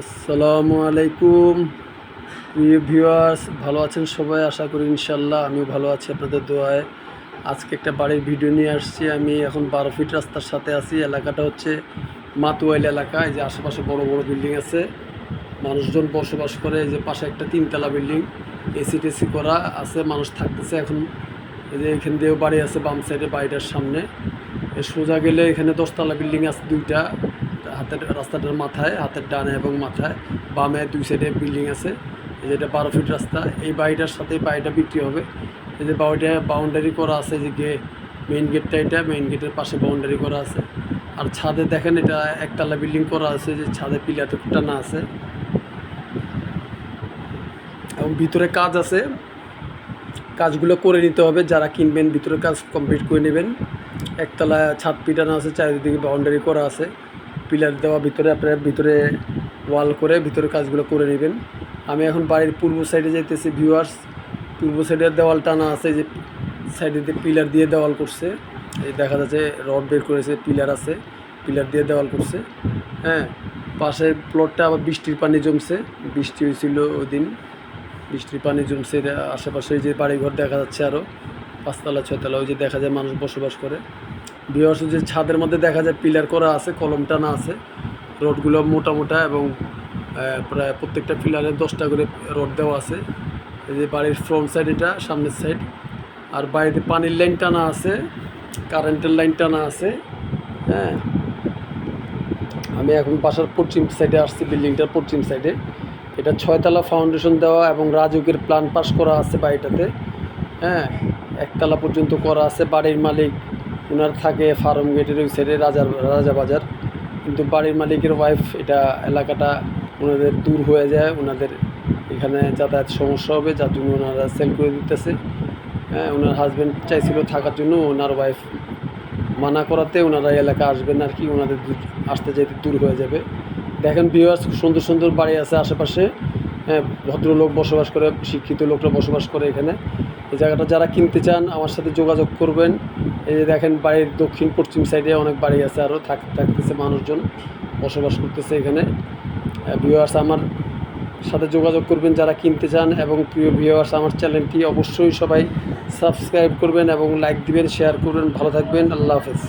আসসালামু আলাইকুম। প্রিয় ভিউয়ার্স, ভালো আছেন সবাই? আশা করি ইনশাল্লাহ আমিও ভালো আছি আপনাদের দোয়ায়। আজকে একটা বাড়ির ভিডিও নিয়ে আসছি। আমি এখন বারো ফিট রাস্তার সাথে আছি। এলাকাটা হচ্ছে মাতুয়াইল এলাকা। এই যে আশেপাশে বড় বড় বিল্ডিং আছে। মানুষজন বসবাস করে। এই যে পাশে একটা তিনতলা বিল্ডিং। এসি টেসি করা আছে। মানুষ থাকতেছে এখন। এই যে এখান দিয়েও বাড়ি আছে বাম সাইডে বাড়িটার সামনে। সোজা গেলে এখানে দশতলা বিল্ডিং আছে দুইটা। হাতের রাস্তাটার মাথায়, হাতের ডানে এবং মাথায়, বামে দুই সাইডে বিল্ডিং আছে। যেটা বারো ফিট রাস্তা, এই বাড়িটার সাথে বাড়িটা বিক্রি হবে। এই যে বাড়িটা বাউন্ডারি করা আছে যে গে মেইন গেটটা এটা মেইন গেটের পাশে বাউন্ডারি করা আছে। আর ছাদে দেখেন এটা একতলা বিল্ডিং করা আছে, যে ছাদে পিলার টানা আছে। এবং ভিতরে কাজ আছে। কাজগুলো করে নিতে হবে, যারা কিনবেন ভিতরে কাজ কমপ্লিট করে নেবেন। একতলা ছাদ পিটানো আছে, চারিদিকে বাউন্ডারি করা আছে। পিলার দেওয়া, ভিতরে আপনার ভিতরে ওয়াল করে ভিতরে কাজগুলো করে নেবেন। আমি এখন বাড়ির পূর্ব সাইডে যাইতেছি ভিউয়ার্স পূর্ব সাইডের দেওয়াল টানা আছে যে সাইডে পিলার দিয়ে দেওয়াল করছে, এই দেখা যাচ্ছে রড বের করেছে, পিলার আছে, পিলার দিয়ে দেওয়াল করছে। হ্যাঁ পাশের প্লটটা আবার বৃষ্টির পানি জমছে, বৃষ্টি হয়েছিল ওই দিন। বৃষ্টির পানি জমছে, আশেপাশে যে বাড়িঘর দেখা যাচ্ছে আরও পাঁচতলা, ছয়তলা, ওই যে দেখা যায় মানুষ বসবাস করে। বিহার যে ছাদের মধ্যে দেখা যায় পিলার করা আছে, কলম টানা আছে। রডগুলো মোটা মোটা এবং প্রায় প্রত্যেকটা পিলারে দশটা করে রড দেওয়া আছে। এই যে বাড়ির ফ্রন্ট সাইড এটা, সামনের সাইড আর বাড়িতে পানির লাইন টানা আছে কারেন্টের লাইন টানা আছে হ্যাঁ। আমি এখন বাসার পশ্চিম সাইডে আসছি, বিল্ডিংটার পশ্চিম সাইডে এটা ছয়তলা ফাউন্ডেশন দেওয়া এবং রাজুকের প্ল্যান পাস করা আছে বাড়িটাতে হ্যাঁ। একতলা পর্যন্ত করা আছে বাড়ির মালিক। ওনার থাকে ফার্ম গেটের ওই সাইডে রাজার, রাজা বাজার। কিন্তু বাড়ির মালিকের ওয়াইফ এটা এলাকাটা ওনাদের দূর হয়ে যায়, ওনাদের এখানে যাতায়াত সমস্যা হবে, যার জন্য ওনারা সেল করে দিতেছে। হ্যাঁ ওনার হাজব্যান্ড চাইছিল থাকার জন্য, ওনার ওয়াইফ মানা করাতে, ওনারা এলাকা আসবেন আর কি, ওনাদের আসতে যেতে দূর হয়ে যাবে। দেখেন ভিউয়ার্স সুন্দর সুন্দর বাড়ি আছে আশেপাশে। ভদ্রলোক বসবাস করে, শিক্ষিত লোকরা বসবাস করে এখানে। এই জায়গাটা যারা কিনতে চান, আমার সাথে যোগাযোগ করবেন। এই যে দেখেন, বাড়ির দক্ষিণ, পশ্চিম সাইডে অনেক বাড়ি আছে আরও থাক থাকতেছে মানুষজন, বসবাস করতেছে এখানে। ভিউয়ার্স আমার সাথে যোগাযোগ করবেন যারা কিনতে চান, এবং প্রিয় ভিউয়ার্স আমার চ্যানেলটি অবশ্যই সবাই সাবস্ক্রাইব করবেন এবং লাইক দিবেন শেয়ার করবেন। ভালো থাকবেন, আল্লাহ হাফেজ।